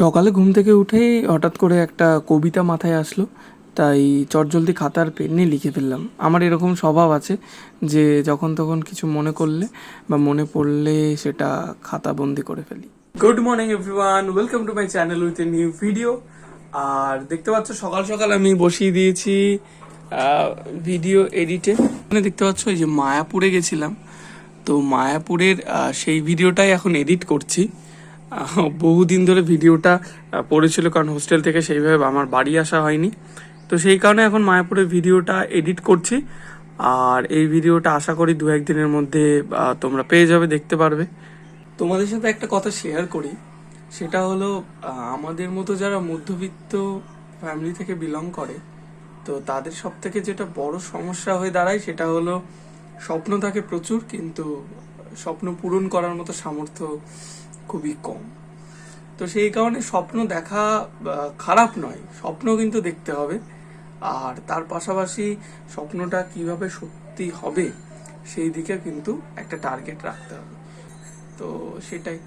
সকালে ঘুম থেকে উঠেই হঠাৎ করে একটা কবিতা মাথায় আসলো। তাই চটজলদি খাতার পেনে লিখে ফেললাম। আমার এরকম স্বভাব আছে যে যখন তখন কিছু মনে করলে বা মনে পড়লে সেটা খাতাবন্দি করে ফেলি। Good morning everyone welcome to my channel with a new video আর দেখতে পাচ্ছ, সকাল সকাল আমি বসিয়ে দিয়েছি ভিডিও এডিটে এখানে দেখতে পাচ্ছ, এই যে মায়াপুরে গেছিলাম। তো মায়াপুরের সেই ভিডিওটাই এখন এডিট করছি। বহুদিন ধরে ভিডিওটা পড়েছিল কারণ হোস্টেল থেকে সেইভাবে আমার বাড়ি আসা হয়নি। তো সেই কারণে এখন মায়াপুরের ভিডিওটা এডিট করছি। আর এই ভিডিওটা আশা করি দু একদিনের মধ্যে তোমরা পেয়ে যাবে, দেখতে পারবে। তোমাদের সাথে একটা কথা শেয়ার করি। সেটা হলো আমাদের মতো যারা মধ্যবিত্ত ফ্যামিলি থেকে বিলং করে, তো তাদের সব থেকে যেটা বড় সমস্যা হয়ে দাঁড়ায় সেটা হলো, স্বপ্ন থাকে প্রচুর, কিন্তু স্বপ্ন পূরণ করার মতো সামর্থ্য খুবই কম। তো সেই কারণে স্বপ্ন দেখা খারাপ নয়, স্বপ্ন কিন্তু দেখতে হবে। আর তার পাশাপাশি স্বপ্নটা কীভাবে সত্যি হবে, সেই দিকে কিন্তু একটা টার্গেট রাখতে হবে। তো সেটাই।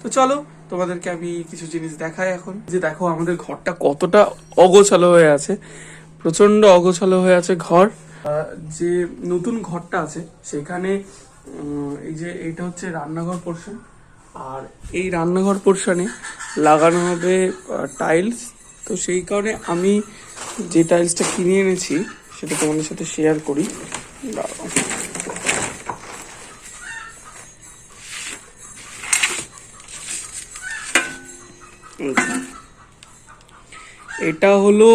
তো চলো, তোমাদেরকে আমি কিছু জিনিস দেখাই এখন। যে দেখো, আমাদের ঘরটা কতটা অগোছালো হয়ে আছে প্রচণ্ড অগোছালো হয়ে আছে ঘর। যে নতুন ঘরটা আছে, সেখানে এই যে এটা হচ্ছে রান্নাঘর পোর্শন আর এই রান্নাঘর পোর্শনে লাগানো হবে টাইলস তো সেই কারণে আমি যে টাইলসটা কিনে এনেছি, সেটা তোমাদের সাথে শেয়ার করি। এটা হলো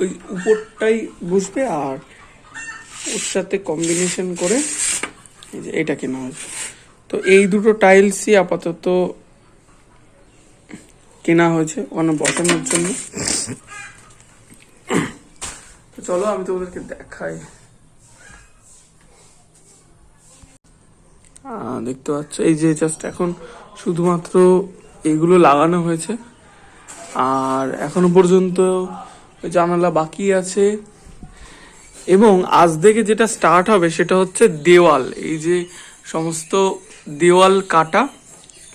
ওই উপরটাই বুঝবে আর ওর সাথে কম্বিনেশন করে এটা কেনা হয়েছে। এই দুটো টাইলসই আপাতত কেনা হয়েছে ওখানে বসানোর জন্য। তো চলো, আমি তোমাদেরকে দেখাই। দেখতে পাচ্ছ, এই যে জাস্ট এখন শুধুমাত্র এগুলো লাগানো হয়েছে। আর এখনও পর্যন্ত জানালা বাকি আছে। এবং আজ থেকে যেটা স্টার্ট হবে, সেটা হচ্ছে দেওয়াল। এই যে সমস্ত দেওয়াল কাটা,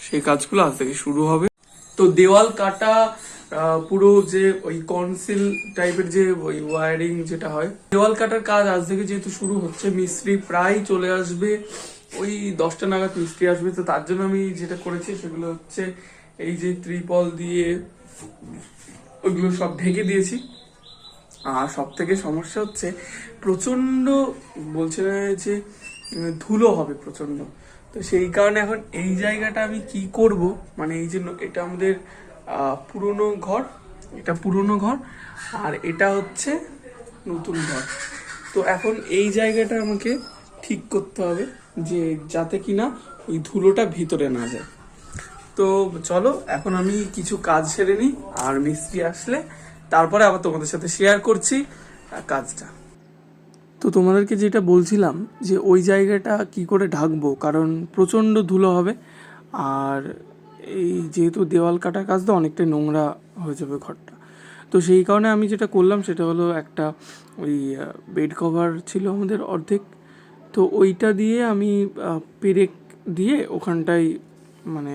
সেই কাজগুলো আজ থেকে শুরু হবে। তো দেওয়াল কাটা পুরো যে ওই কনসিল টাইপের যে ওই ওয়ারিং যেটা হয়, দেওয়াল কাটার কাজ আজ থেকে যেহেতু শুরু হচ্ছে, মিস্ত্রি প্রায় চলে আসবে। ওই দশটা নাগাদ মিস্ত্রি আসবে। তো তার জন্য আমি যেটা করেছি সেগুলো হচ্ছে এই যে ত্রিপল দিয়ে ওইগুলো সব ঢেকে দিয়েছি। আর সব থেকে সমস্যা হচ্ছে প্রচণ্ড বলছে যে ধুলো হবে প্রচণ্ড তো সেই কারণে এখন এই জায়গাটা আমি কি করব? মানে এই যে এটা আমাদের পুরনো ঘর, এটা পুরনো ঘর, আর এটা হচ্ছে নতুন ঘর। তো এখন এই জায়গাটা আমাকে ঠিক করতে হবে যে, যাতে কিনা ওই ধুলোটা ভিতরে না যায়। তো চলো, এখন আমি কিছু কাজ সেরে নিই, আর মিস্ত্রি আসলে তারপরে আবার তোমাদের সাথে শেয়ার করছি কাজটা। তো তোমাদেরকে যেটা বলছিলাম যে ওই জায়গাটা কি করে ঢাকবো? কারণ প্রচণ্ড ধুলো হবে। আর এই যেহেতু দেওয়াল কাটার কাজ, তো অনেকটাই নোংরা হয়ে যাবে ঘরটা। তো সেই কারণে আমি যেটা করলাম, সেটা হলো একটা ওই বেড কভার ছিল আমাদের অর্ধেক। তো ওইটা দিয়ে আমি পেরেক দিয়ে ওখানটায় মানে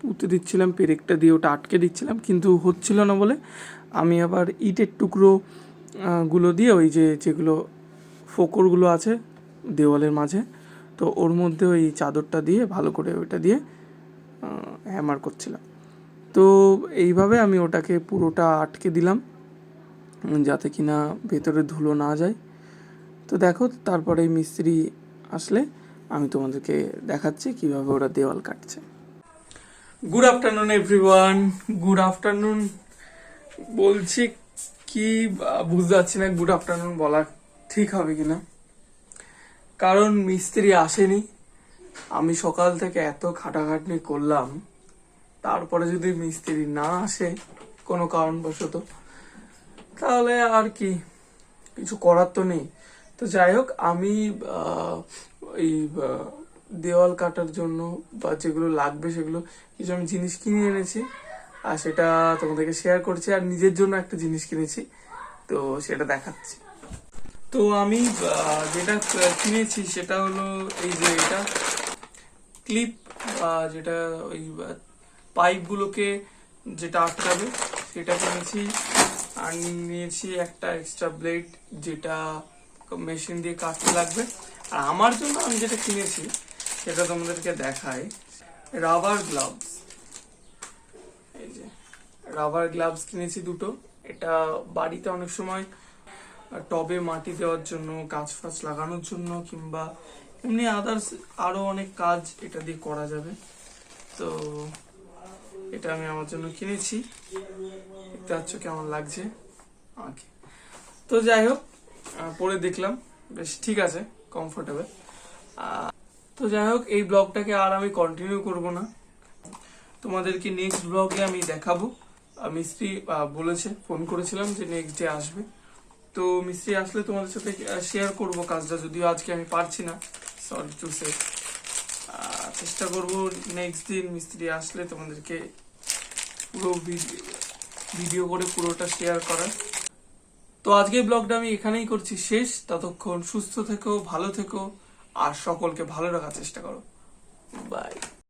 পুঁতে দিচ্ছিলাম, পেরেকটা দিয়ে ওটা আটকে দিচ্ছিলাম। কিন্তু হচ্ছিল না বলে আমি আবার ইটের টুকরো গুলো দিয়ে ওই যে যেগুলো ফোকরগুলো আছে দেওয়ালের মাঝে, তো ওর মধ্যে ওই চাদরটা দিয়ে, ভালো করে ওইটা দিয়ে হ্যামার করছিলাম। তো এইভাবে আমি ওটাকে পুরোটা আটকে দিলাম, যাতে কিনা ভেতরে ধুলো না যায়। তো দেখো, তারপরে মিস্ত্রি আসলে আমি তোমাদেরকে দেখাচ্ছি কীভাবে ওরা দেওয়াল কাটছে। Good afternoon everyone good afternoon বলছি কি বুঝতে পারছি না গুড আফটারনুন বলা ঠিক হবে কিনা? কারণ মিস্ত্রি আসেনি। আমি সকাল থেকে এত খাটাখাটনি করলাম, তারপরে যদি মিস্ত্রি না আসে কোনো কারণবশত, তাহলে আর কি, কিছু করার তো নেই। তো যাই হোক, আমি এই দেওয়াল কাটার জন্য বা যেগুলো লাগবে সেগুলো কিছু আমি জিনিস কিনে এনেছি, আর সেটা তোমাদেরকে শেয়ার করছি, আর নিজের জন্য একটা জিনিস কিনেছি, তো সেটা দেখাচ্ছি। তো আমি যেটা কিনেছি সেটা হলো এই যে এটা ক্লিপ, বা যেটা ওই পাইপগুলোকে যেটা আটকাবে, সেটা কিনেছি। আর নিয়েছি একটা এক্সট্রা ব্লেড যেটা মেশিন দিয়ে কাটতে লাগবে। আর আমার জন্য আমি যেটা কিনেছি, সেটা তোমাদেরকে দেখাই। রাবার গ্লাভস এই যে রাবার গ্লাভস কিনেছি দুটো। এটা বাড়িতে অনেক সময় টবে মাটি দেওয়ার জন্য, গাছ ফাছ লাগানোর জন্য কিংবা এমনি আদার্স আরও অনেক কাজ এটা দিয়ে করা যাবে। তো এটা আমি আমার জন্য কিনেছি। দেখতে পাচ্ছ কেমন লাগছে। আমাকে তো যাই হোক পরে দেখলাম। বেশ, ঠিক আছে কমফোর্টেবল তো যাই হোক, এই ব্লগটাকে আর আমি কন্টিনিউ করব না। তোমাদেরকে নেক্সট ব্লগে আমি দেখাবো। মিস্ত্রি বলেছে ফোন করেছিলাম যে নেক্সট ডে আসবে। তো মিস্ত্রি আসলে তোমাদের সাথে শেয়ার করব কাজটা, যদিও আজকে আমি পারছি না। সরি টু সে চেষ্টা করব নেক্সট দিন মিস্ত্রি আসলে তোমাদেরকে পুরো ভিডিও করে পুরোটা শেয়ার করার। তো আজকে ব্লগটা আমি এখানেই করছি শেষ। ততক্ষণ সুস্থ থেকো, ভালো থেকো, আর সকলকে ভালো রাখার চেষ্টা করো। বাই